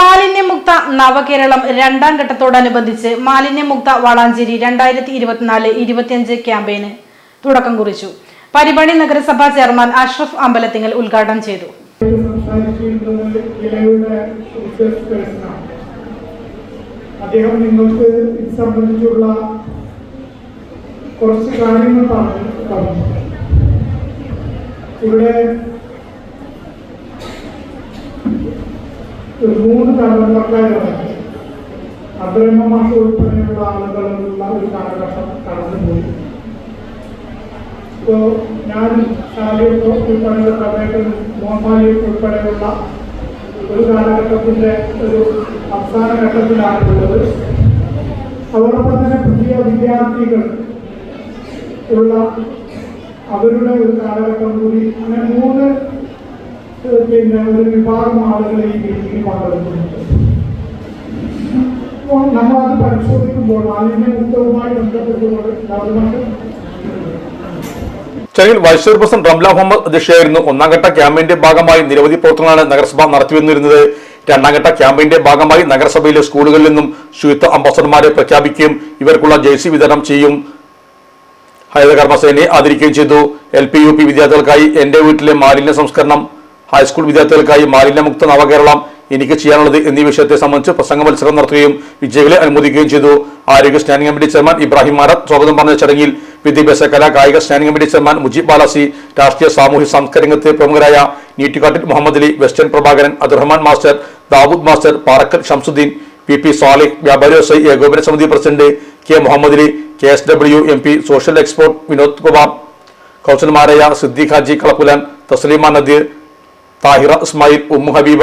മാലിന്യമുക്ത നവകേരളം രണ്ടാം ഘട്ടത്തോടനുബന്ധിച്ച് മാലിന്യമുക്ത വളാഞ്ചേരി രണ്ടായിരത്തി ഇരുപത്തിനാല് ഇരുപത്തിയഞ്ച് ക്യാമ്പയിന് തുടക്കം കുറിച്ചു. പരിപാടി നഗരസഭാ ചെയർമാൻ അഷ്റഫ് അമ്പലത്തിങ്ങൽ ഉദ്ഘാടനം ചെയ്തു. അദ്ദേഹം നിങ്ങൾക്ക് ഇത് സംബന്ധിച്ചുള്ള കുറച്ച് കാര്യങ്ങൾ പറഞ്ഞു. ഇവിടെ ഒരു മൂന്ന് തലമുറക്കാരാണ് അബ്രഹ്മ മാസം ഉൾപ്പെടെയുള്ള ആളുകളുള്ള ഒരു കാലഘട്ടം കടന്നുപോയി ഇപ്പോൾ ഞാൻ ഉൾപ്പെടെയുള്ള പ്രമേയം മോഹൻമാലി ഉൾപ്പെടെയുള്ള ഒരു കാലഘട്ടത്തിന്റെ ഒരു അവസാന ഘട്ടത്തിലാണുള്ളത്. അതോടൊപ്പം തന്നെ പുതിയ വിദ്യാർത്ഥികൾ ഉള്ള അവരുടെ ഒരു കാലഘട്ടം കൂടി അങ്ങനെ മൂന്ന് പിന്നെ ഒരു വിഭാഗം ആളുകൾ പങ്കെടുക്കുന്നുണ്ട് നമ്മൾ അത് പരിശോധിക്കുമ്പോൾ മാലിന്യമുക്തവുമായി ബന്ധപ്പെട്ടുകൊണ്ട് government vice chairperson Ramla Muhammad അധ്യക്ഷയായിരുന്നു. ഒന്നാം ഘട്ട ക്യാമ്പയിന്റെ ഭാഗമായി നിരവധി പ്രവർത്തനങ്ങളാണ് നഗരസഭ നടത്തിവന്നിരുന്നത്. രണ്ടാം ഘട്ട ക്യാമ്പയിന്റെ ഭാഗമായി നഗരസഭയിലെ സ്കൂളുകളിൽ നിന്നും ശുചിത്വ അംബാസഡർമാരെ പ്രഖ്യാപിക്കുകയും ഇവർക്കുള്ള ജേഴ്സി വിതരണം ചെയ്യും. ഹരിത കർമ്മസേനയെ ആദരിക്കുകയും ചെയ്തു. എൽ പി യു പി വിദ്യാർത്ഥികൾക്കായി എന്റെ വീട്ടിലെ മാലിന്യ സംസ്കരണം ഹൈസ്കൂൾ വിദ്യാർത്ഥികൾക്കായി മാലിന്യമുക്ത നവകേരളം എനിക്ക് ചെയ്യാനുള്ളത് എന്നീ വിഷയത്തെ സംബന്ധിച്ച് പ്രസംഗ മത്സരം നടത്തുകയും വിജയികളെ അനുമോദിക്കുകയും ചെയ്തു. ആരോഗ്യ standing committee chairman Ibrahim Marath സ്വാഗതം പറഞ്ഞ ചടങ്ങിൽ വിദ്യാഭ്യാസ കലാ കായിക standing committee chairman Mujeeb Balasi രാഷ്ട്രീയ സാമൂഹ്യ സാംസ്കാരിക രംഗത്തെ പ്രമുഖരായ Neettukattil Muhammad Ali western Prabhakaran Abdurahman master Dawood master Parakkal Shamsuddin P P Salih വ്യാപാരി വ്യവസായി ഏകോപന സമിതി president K Muhammad Ali K S W M P social expert Vinod Kumar കൗൺസിലർമാരായ സിദ്ദീഖ് ഹാജി കളക്കുലാൻ തസ്ലീമ നദീർ താഹിറ ഇസ്മായിൽ ഉമ്മു ഹബീബ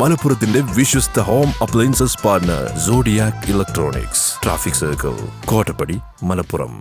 മലപ്പുറത്തിന്റെ വിശ്വസ്ത home appliances partner Zodiac electronics traffic circle Kottappadi Malappuram.